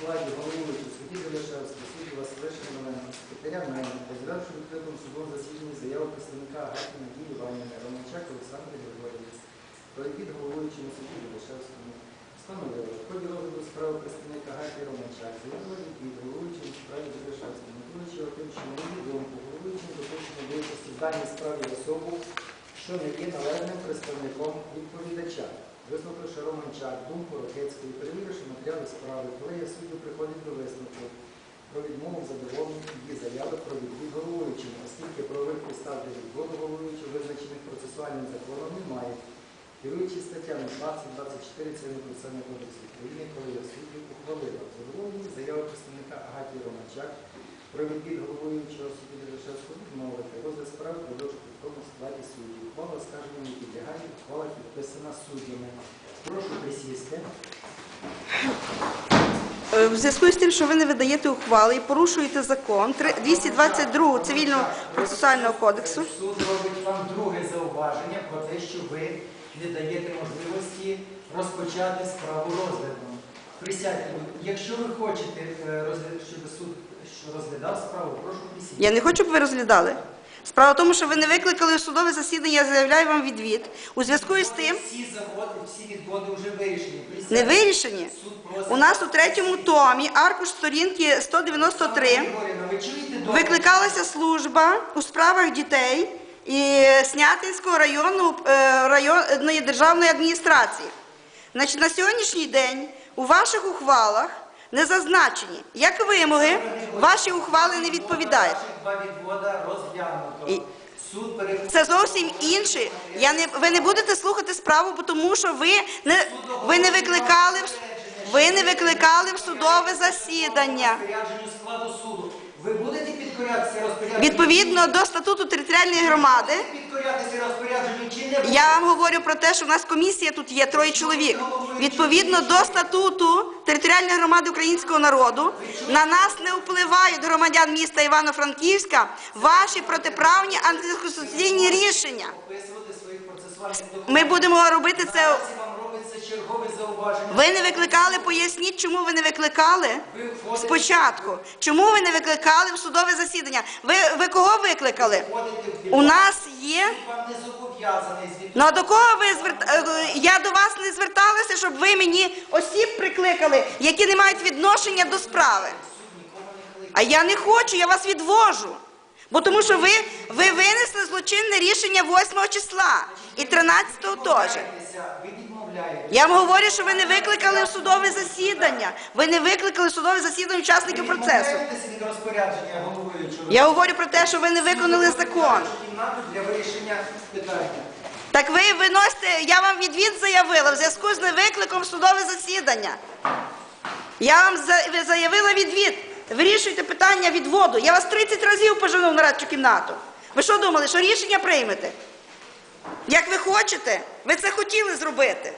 складі голови судді Залишевського, судді Василиша Романенко, секретаря Мельника, звершив відкритому судом засіданні заяву представника Агатки Надії Іванівни, Романчак Олександр Григорія, про які головуючи на судді Залишевському встановили, в ході розгляду справи представника Агатки Романчак, заявили від головуючим справі Залишевському, мотивуючи тим, що на її думку, головуючим допущено випустити в даній справі особу, що не є належним представником відповідача. Вислухавши Романчак, думку Рокецької, перевіривши матеріали справи, колегія суддів приходить до висновку про відмову в задоволенні її заяви про відвід головуючим, оскільки правових підстав для відводу головуючого, визначених процесуальним законом, немає. Керуючи статтями 20-24 Цивільного процесуального кодексу України, колегія суддів ухвалила в задоволенні заяви представника Агатії Романчак про відвід головуючого судді Рішевського відмовити розгляд справи продовжити в тому складі суддів. Ухвала ухвала підписана суддями. Прошу присісти. Е, В зв'язку з тим, що ви не видаєте ухвали і порушуєте закон три- 222 цивільного процесуального кодексу. Суд робить вам друге зауваження про те, що ви не даєте можливості розпочати справу розгляду. Присядьте, якщо ви хочете, е, щоб суд розглядав справу, прошу присісти. Я не хочу, щоб ви розглядали. Справа в тому, що ви не викликали судове засідання, я заявляю вам відвід. У зв'язку із тим, Всі заводи, всі відводи вже вирішені. Не вирішені. У нас у третьому томі, аркуш сторінки 193, Григорівна, ви чуєте добре? викликалася служба у справах дітей і Снятинського району е, районної державної адміністрації. Значить, на сьогоднішній день у ваших ухвалах не зазначені, як вимоги, ваші ухвали не відповідають. І-. Це зовсім інше. Я не ви не будете слухати справу, тому що ви не ви не викликали ви не викликали в судове засідання. Ви будете підкорятися розпорядженню? Відповідно до статуту територіальної громади, Підкорятися розпорядженню чи не я вам говорю про те, що в нас комісія тут є троє чоловік. Відповідно до статуту територіальної громади українського народу, на нас не впливають громадян міста Івано-Франківська ваші протиправні антиконституційні рішення. Ми будемо робити це. Зауваження. Ви не викликали, поясніть, чому ви не викликали Ви входите- спочатку. Чому ви не викликали в судове засідання? Ви, ви кого викликали? входите в У нас є. Суд вам не зобов'язаний звідти. Ну а до кого ви зверт... е, Я до вас не зверталася, щоб ви мені осіб прикликали, які не мають відношення до справи. А я не хочу, я вас відвожу. Бо тому що ви, ви винесли злочинне рішення 8 числа і 13-го теж. Я вам говорю, що ви не викликали судове засідання. Ви не викликали судове засідання учасників процесу. Я говорю про те, що ви не виконали закон. Так ви виносите, я вам відвід заявила в зв'язку з невикликом судове засідання. Я вам за- заявила відвід. Вирішуйте питання відводу. Я вас 30 разів пожену в нарадчу кімнату. Ви що думали, що рішення приймете? Як ви хочете? Ви це хотіли зробити.